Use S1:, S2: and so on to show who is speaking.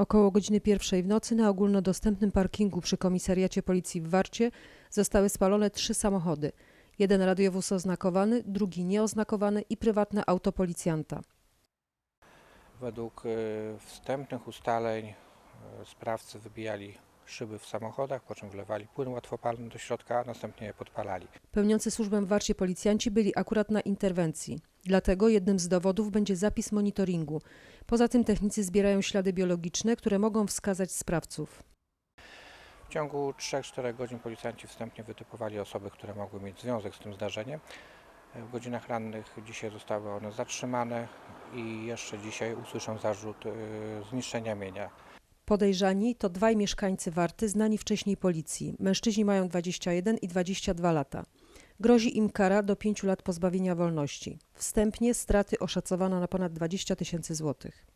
S1: Około godziny pierwszej w nocy na ogólnodostępnym parkingu przy komisariacie policji w Warcie zostały spalone trzy samochody. Jeden radiowóz oznakowany, drugi nieoznakowany i prywatne auto policjanta.
S2: Według e, wstępnych ustaleń e, sprawcy wybijali szyby w samochodach, po czym wlewali płyn łatwopalny do środka, a następnie je podpalali.
S1: Pełniący służbę w Warcie policjanci byli akurat na interwencji. Dlatego jednym z dowodów będzie zapis monitoringu. Poza tym technicy zbierają ślady biologiczne, które mogą wskazać sprawców.
S2: W ciągu 3-4 godzin policjanci wstępnie wytypowali osoby, które mogły mieć związek z tym zdarzeniem. W godzinach rannych dzisiaj zostały one zatrzymane i jeszcze dzisiaj usłyszą zarzut e, zniszczenia mienia.
S1: Podejrzani to dwaj mieszkańcy Warty znani wcześniej policji. Mężczyźni mają 21 i 22 lata. Grozi im kara do 5 lat pozbawienia wolności. Wstępnie straty oszacowano na ponad 20 tysięcy złotych.